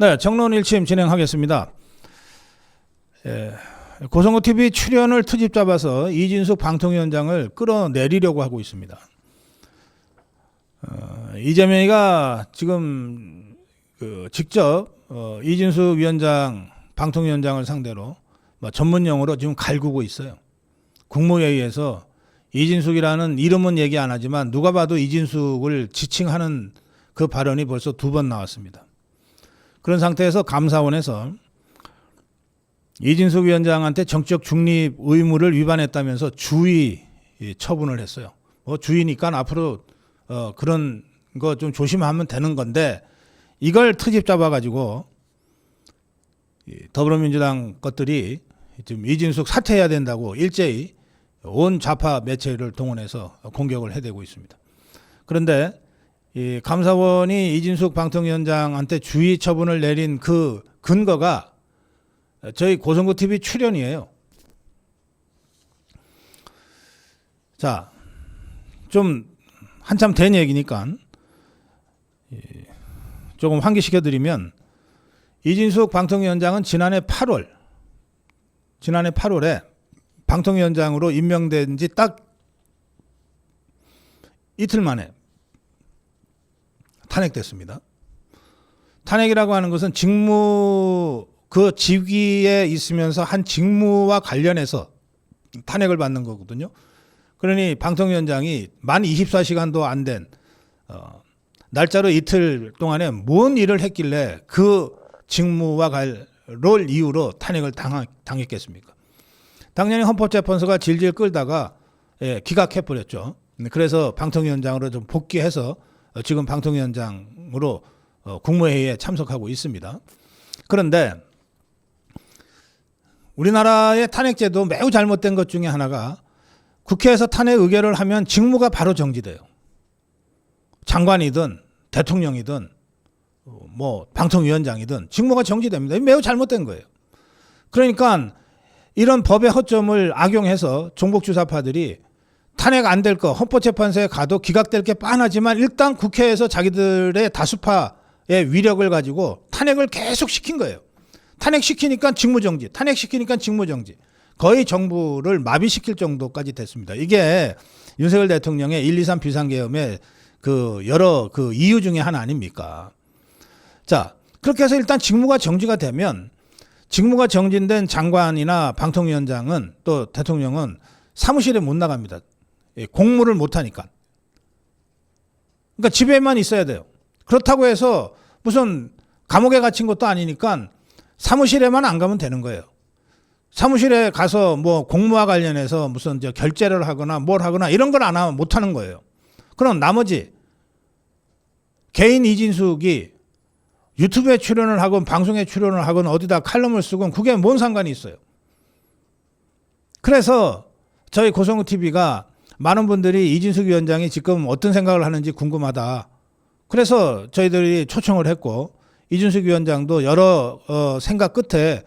네, 정론 일침 진행하겠습니다. 예, 고성구 TV 출연을 트집 잡아서 이진숙 방통위원장을 끌어내리려고 하고 있습니다. 어, 이재명이가 지금 그 직접 어, 이진숙 위원장 방통위원장을 상대로 뭐 전문용어로 지금 갈구고 있어요. 국무회의에서 이진숙이라는 이름은 얘기 안 하지만 누가 봐도 이진숙을 지칭하는 그 발언이 벌써 두 번 나왔습니다. 그런 상태에서 감사원에서 이진숙 위원장한테 정치적 중립 의무를 위반했다면서 주의 처분을 했어요. 뭐 주의니까 앞으로 어 그런 거 좀 조심하면 되는 건데 이걸 트집 잡아가지고 이 더불어민주당 것들이 지금 이진숙 사퇴해야 된다고 일제히 온 좌파 매체를 동원해서 공격을 해대고 있습니다. 그런데 이 감사원이 이진숙 방통위원장한테 주의 처분을 내린 그 근거가 저희 고성구 TV 출연이에요. 자, 좀 한참 된 얘기니까 이, 조금 환기시켜 드리면 이진숙 방통위원장은 지난해 8월 지난해 8월에 방통위원장으로 임명된 지 딱 이틀 만에 탄핵됐습니다. 탄핵이라고 하는 것은 직무 그 직위에 있으면서 한 직무와 관련해서 탄핵을 받는 거거든요. 그러니 방통위원장이 만 24시간도 안 된 어, 날짜로 이틀 동안에 뭔 일을 했길래 그 직무와 관롤 이유로 탄핵을 당하, 당했겠습니까? 당연히 헌법재판소가 질질 끌다가 예, 기각해 버렸죠. 그래서 방통위원장으로 좀 복귀해서 어, 지금 방통위원장으로 어, 국무회의에 참석하고 있습니다. 그런데 우리나라의 탄핵제도 매우 잘못된 것 중에 하나가 국회에서 탄핵 의결을 하면 직무가 바로 정지돼요. 장관이든 대통령이든 어, 뭐 방통위원장이든 직무가 정지됩니다. 매우 잘못된 거예요. 그러니까 이런 법의 허점을 악용해서 종북 주사파들이 탄핵 안 될 거 헌법재판소에 가도 기각될 게 뻔하지만 일단 국회에서 자기들의 다수파의 위력을 가지고 탄핵을 계속 시킨 거예요. 탄핵시키니까 직무정지, 탄핵시키니까 직무정지. 거의 정부를 마비시킬 정도까지 됐습니다. 이게 윤석열 대통령의 1, 2, 3 비상계엄의 그 여러 그 이유 중에 하나 아닙니까? 자, 그렇게 해서 일단 직무가 정지가 되면 직무가 정진된 장관이나 방통위원장은 또 대통령은 사무실에 못 나갑니다. 예, 공무를 못 하니까. 그러니까 집에만 있어야 돼요. 그렇다고 해서 무슨 감옥에 갇힌 것도 아니니까 사무실에만 안 가면 되는 거예요. 사무실에 가서 뭐 공무와 관련해서 무슨 저 결제를 하거나 뭘 하거나 이런 걸 안 하면 못 하는 거예요. 그럼 나머지 개인 이진숙이 유튜브에 출연을 하건 방송에 출연을 하건 어디다 칼럼을 쓰건 그게 뭔 상관이 있어요. 그래서 저희 고성우 TV가 많은 분들이 이진숙 위원장이 지금 어떤 생각을 하는지 궁금하다. 그래서 저희들이 초청을 했고 이준숙 위원장도 여러 어, 생각 끝에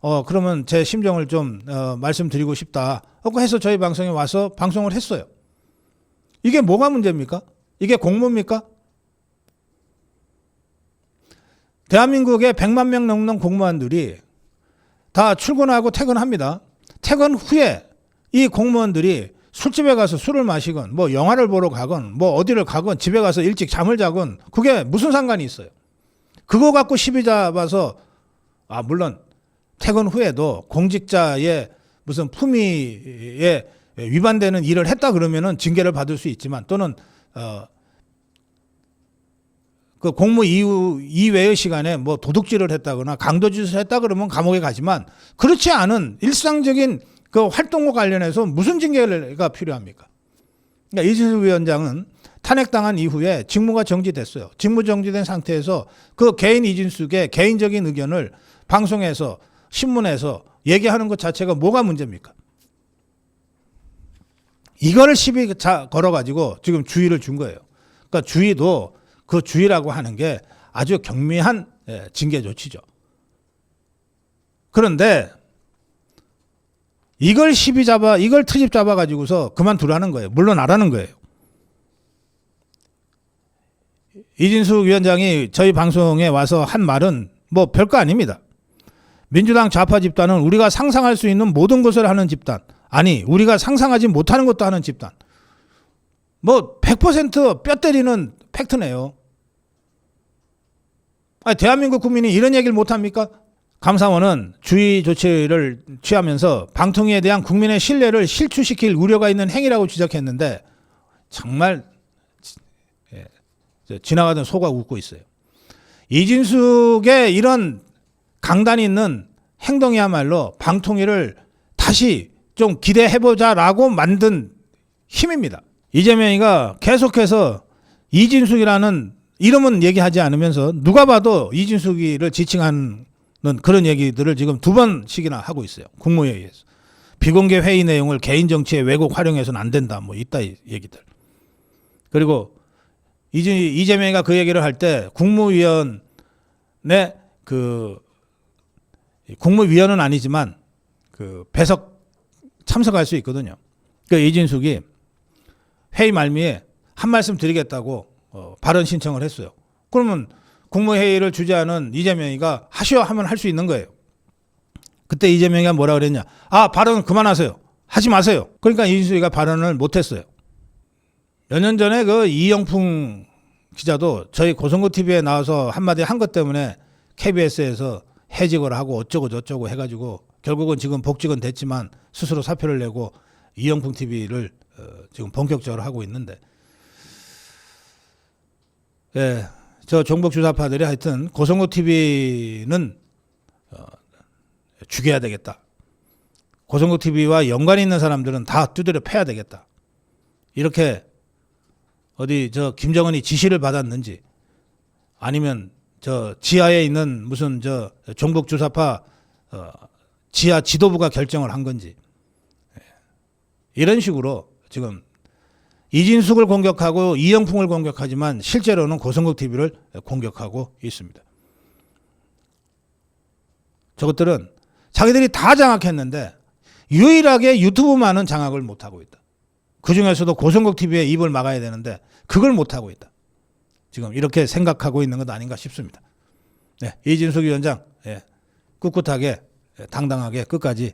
어 그러면 제 심정을 좀 어, 말씀드리고 싶다. 하고 해서 저희 방송에 와서 방송을 했어요. 이게 뭐가 문제입니까? 이게 공무입니까? 대한민국의 100만 명 넘는 공무원들이 다 출근하고 퇴근합니다. 퇴근 후에 이 공무원들이 술집에 가서 술을 마시건 뭐 영화를 보러 가건 뭐 어디를 가건 집에 가서 일찍 잠을 자건 그게 무슨 상관이 있어요. 그거 갖고 시비 잡아서 아 물론 퇴근 후에도 공직자의 무슨 품위에 위반되는 일을 했다 그러면은 징계를 받을 수 있지만 또는 어 그 공무 이후 이외의 시간에 뭐 도둑질을 했다거나 강도짓을 했다 그러면 감옥에 가지만 그렇지 않은 일상적인 그 활동과 관련해서 무슨 징계가 필요합니까? 그러니까 이진수 위원장은 탄핵당한 이후에 직무가 정지됐어요. 직무 정지된 상태에서 그 개인 이진숙의 개인적인 의견을 방송에서 신문에서 얘기하는 것 자체가 뭐가 문제입니까? 이거를 시비 자 걸어가지고 지금 주의를 준 거예요. 그러니까 주의도 그 주의라고 하는 게 아주 경미한 예, 징계 조치죠. 그런데 이걸 시비 잡아, 이걸 트집 잡아 가지고서 그만두라는 거예요. 물러나라는 거예요. 이진숙 위원장이 저희 방송에 와서 한 말은 뭐 별거 아닙니다. 민주당 좌파 집단은 우리가 상상할 수 있는 모든 것을 하는 집단. 아니, 우리가 상상하지 못하는 것도 하는 집단. 뭐 100%뼈 때리는 팩트네요. 아니, 대한민국 국민이 이런 얘기를 못 합니까? 감사원은 주의 조치를 취하면서 방통위에 대한 국민의 신뢰를 실추시킬 우려가 있는 행위라고 지적했는데 정말 예, 저 지나가던 소가 웃고 있어요. 이진숙의 이런 강단 있는 행동이야말로 방통위를 다시 좀 기대해보자라고 만든 힘입니다. 이재명이가 계속해서 이진숙이라는 이름은 얘기하지 않으면서 누가 봐도 이진숙이를 지칭하는 그런 얘기들을 지금 두 번씩이나 하고 있어요. 국무회의에서. 비공개 회의 내용을 개인 정치에 왜곡 활용해서는 안 된다. 뭐 이따 이 얘기들. 그리고 이재- 이재명이가 그 얘기를 할 때 국무위원회 그 국무위원은 아니지만 그 배석 참석할 수 있거든요. 그 이진숙이 회의 말미에 한 말씀 드리겠다고 어, 발언 신청을 했어요. 그러면 국무회의를 주재하는 이재명이가 하시오 하면 할 수 있는 거예요. 그때 이재명이가 뭐라 그랬냐? 아 발언 그만하세요. 하지 마세요. 그러니까 이진숙이가 발언을 못했어요. 몇 년 전에 그 이영풍 기자도 저희 고성구 TV에 나와서 한마디 한 것 때문에 KBS에서 해직을 하고 어쩌고 저쩌고 해가지고 결국은 지금 복직은 됐지만 스스로 사표를 내고 이영풍 TV를 어, 지금 본격적으로 하고 있는데, 예, 저 종북 주사파들이 하여튼 고성구 TV는 어, 죽여야 되겠다. 고성구 TV와 연관이 있는 사람들은 다 두드려 패야 되겠다. 이렇게 어디 저 김정은이 지시를 받았는지 아니면 저 지하에 있는 무슨 저 종북 주사파 어, 지하 지도부가 결정을 한 건지 예. 이런 식으로 지금 이진숙을 공격하고 이영풍을 공격하지만 실제로는 고성국 TV를 공격하고 있습니다. 저것들은 자기들이 다 장악했는데 유일하게 유튜브만은 장악을 못하고 있다. 그 중에서도 고성국 TV의 입을 막아야 되는데 그걸 못하고 있다. 지금 이렇게 생각하고 있는 것 아닌가 싶습니다. 네, 이진숙 위원장 예, 꿋꿋하게 예, 당당하게 끝까지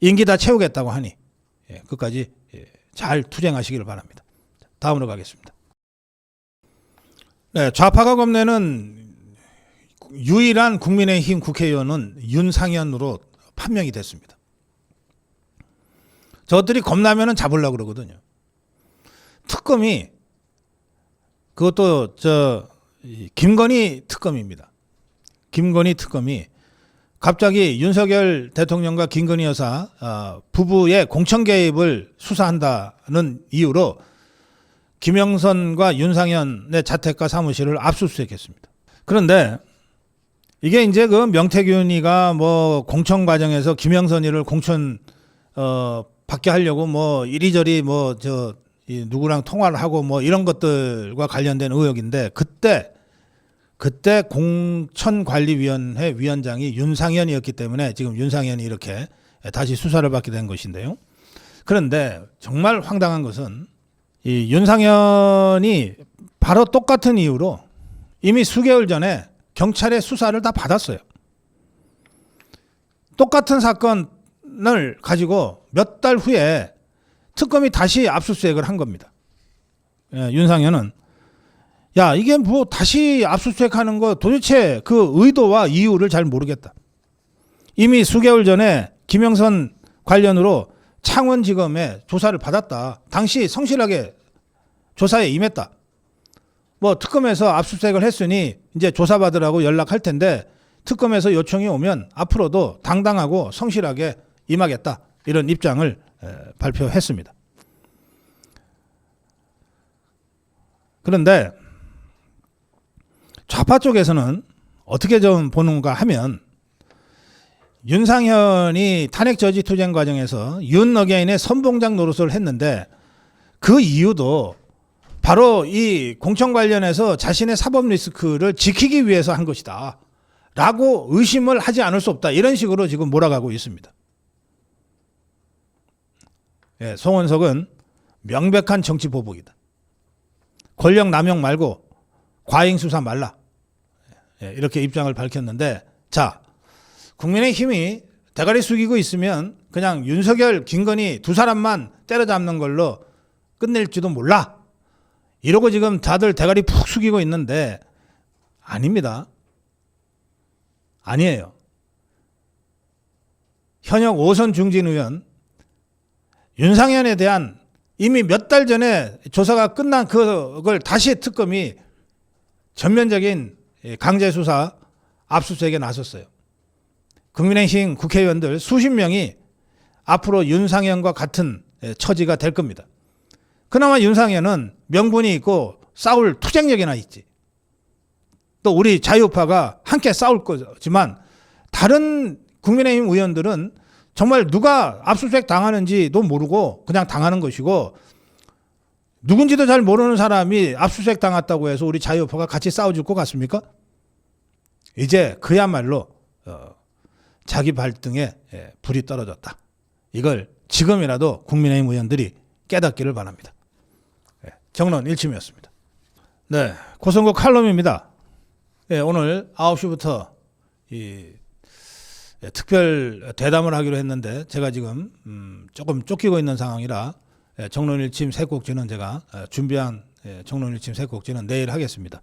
임기 다 채우겠다고 하니 예, 끝까지 예, 잘 투쟁하시기를 바랍니다. 자, 다음으로 가겠습니다. 네, 좌파가 겁내는 유일한 국민의힘 국회의원은 윤상현으로 판명이 됐습니다. 저들이 겁나면은 잡으려고 그러거든요. 특검이 그것도 저이 김건희 특검입니다. 김건희 특검이 갑자기 윤석열 대통령과 김건희 여사 어, 부부의 공천 개입을 수사한다는 이유로 김영선과 윤상현의 자택과 사무실을 압수수색했습니다. 그런데 이게 이제 그 명태균이가 뭐 공천 과정에서 김영선이를 공천 어 받게 하려고 뭐 이리저리 뭐 저 누구랑 통화를 하고 뭐 이런 것들과 관련된 의혹인데 그때 그때 공천관리위원회 위원장이 윤상현이었기 때문에 지금 윤상현이 이렇게 다시 수사를 받게 된 것인데요. 그런데 정말 황당한 것은 이 윤상현이 바로 똑같은 이유로 이미 수개월 전에 경찰의 수사를 다 받았어요. 똑같은 사건을 가지고 몇 달 후에 특검이 다시 압수수색을 한 겁니다. 예, 윤상현은 야 이게 뭐 다시 압수수색하는 거 도대체 그 의도와 이유를 잘 모르겠다. 이미 수개월 전에 김영선 관련으로 창원지검에 조사를 받았다. 당시 성실하게 조사에 임했다. 뭐 특검에서 압수수색을 했으니 이제 조사받으라고 연락할 텐데 특검에서 요청이 오면 앞으로도 당당하고 성실하게 임하겠다. 이런 입장을 에, 발표했습니다. 그런데 좌파 쪽에서는 어떻게 좀 보는가 하면 윤상현이 탄핵 저지 투쟁 과정에서 윤 어게인의 선봉장 노릇을 했는데 그 이유도 바로 이 공천 관련해서 자신의 사법 리스크를 지키기 위해서 한 것이다. 라고 의심을 하지 않을 수 없다. 이런 식으로 지금 몰아가고 있습니다. 예, 송원석은 명백한 정치 보복이다. 권력 남용 말고 과잉 수사 말라. 예, 이렇게 입장을 밝혔는데 자, 국민의힘이 대가리 숙이고 있으면 그냥 윤석열, 김건희 두 사람만 때려잡는 걸로 끝낼지도 몰라. 이러고 지금 다들 대가리 푹 숙이고 있는데 아닙니다. 아니에요. 현역 오선 중진 의원 윤상현에 대한 이미 몇 달 전에 조사가 끝난 그걸 다시 특검이 전면적인 강제 수사 압수수색에 나섰어요. 국민의힘 국회의원들 수십 명이 앞으로 윤상현과 같은 처지가 될 겁니다. 그나마 윤상현은 명분이 있고 싸울 투쟁력이나 있지. 또 우리 자유파가 함께 싸울 거지만 다른 국민의힘 의원들은 정말 누가 압수수색 당하는지도 모르고 그냥 당하는 것이고 누군지도 잘 모르는 사람이 압수수색 당했다고 해서 우리 자유파가 같이 싸워줄 것 같습니까? 이제 그야말로 어, 자기 발등에 예, 불이 떨어졌다. 이걸 지금이라도 국민의힘 의원들이 깨닫기를 바랍니다. 예, 정론 일침이었습니다. 네, 고선거 칼럼입니다. 예, 오늘 9시부터 이 예, 특별 대담을 하기로 했는데 제가 지금 음, 조금 쫓기고 있는 상황이라 예, 정론일침 세 곡지는 제가 어, 준비한 예, 정론일침 세 곡지는 내일 하겠습니다.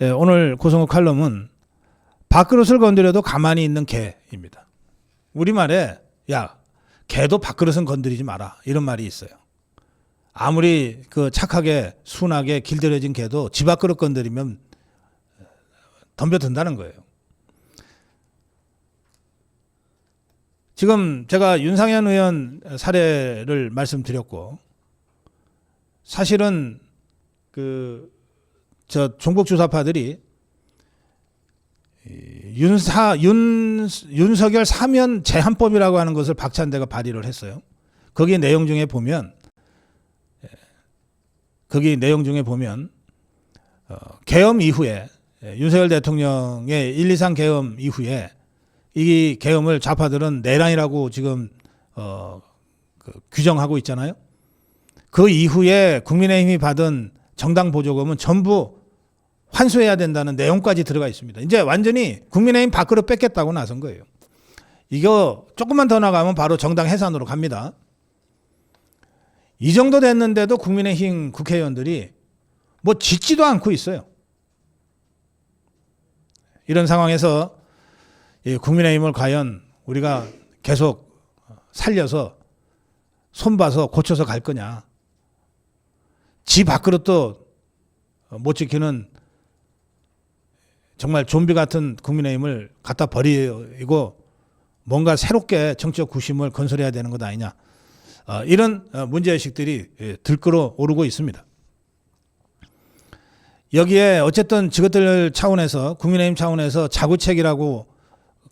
예, 오늘 고성호 칼럼은 밥그릇을 건드려도 가만히 있는 개입니다. 우리말에 야 개도 밥그릇은 건드리지 마라 이런 말이 있어요. 아무리 그 착하게 순하게 길들여진 개도 집 밥그릇 건드리면 덤벼든다는 거예요. 지금 제가 윤상현 의원 사례를 말씀드렸고 사실은 그 저 종북 주사파들이 이 윤사 윤 윤석열 사면 제한법이라고 하는 것을 박찬대가 발의를 했어요. 거기 내용 중에 보면 예, 거기 내용 중에 보면 어, 계엄 이후에 예, 윤석열 대통령의 1, 2, 3 계엄 이후에 이 계엄을 좌파들은 내란이라고 지금 어, 그 규정하고 있잖아요. 그 이후에 국민의힘이 받은 정당 보조금은 전부 환수해야 된다는 내용까지 들어가 있습니다. 이제 완전히 국민의힘 밖으로 뺏겠다고 나선 거예요. 이거 조금만 더 나가면 바로 정당 해산으로 갑니다. 이 정도 됐는데도 국민의힘 국회의원들이 뭐 짓지도 않고 있어요. 이런 상황에서 이 국민의힘을 과연 우리가 계속 살려서 손봐서 고쳐서 갈 거냐. 지 밖으로도 못 지키는 정말 좀비 같은 국민의힘을 갖다 버리고 뭔가 새롭게 정치적 구심을 건설해야 되는 것 아니냐. 어, 이런 어, 문제의식들이 예, 들끓어 오르고 있습니다. 여기에 어쨌든 저것들 차원에서 국민의힘 차원에서 자구책이라고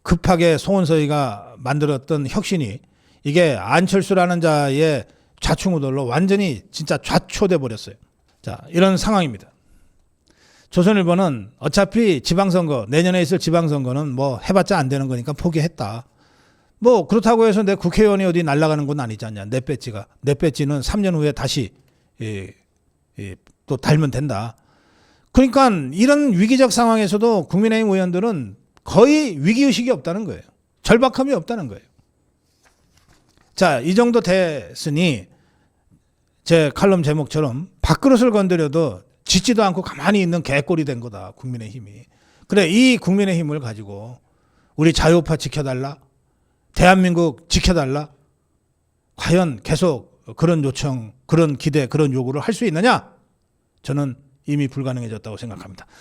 급하게 송원서희가 만들었던 혁신이 이게 안철수라는 자의 좌충우돌로 완전히 진짜 좌초돼 버렸어요. 자, 이런 상황입니다. 조선일보는 어차피 지방선거, 내년에 있을 지방선거는 뭐 해봤자 안 되는 거니까 포기했다. 뭐 그렇다고 해서 내 국회의원이 어디 날아가는 건 아니지 않냐. 내 배지가. 내 배지는 3년 후에 다시 예, 예, 또 달면 된다. 그러니까 이런 위기적 상황에서도 국민의힘 의원들은 거의 위기의식이 없다는 거예요. 절박함이 없다는 거예요. 자, 이 정도 됐으니 제 칼럼 제목처럼 밥그릇을 건드려도 짓지도 않고 가만히 있는 개꼴이 된 거다. 국민의힘이. 그래, 이 국민의힘을 가지고 우리 자유파 지켜달라. 대한민국 지켜달라. 과연 계속 그런 요청, 그런 기대, 그런 요구를 할 수 있느냐? 저는 이미 불가능해졌다고 생각합니다.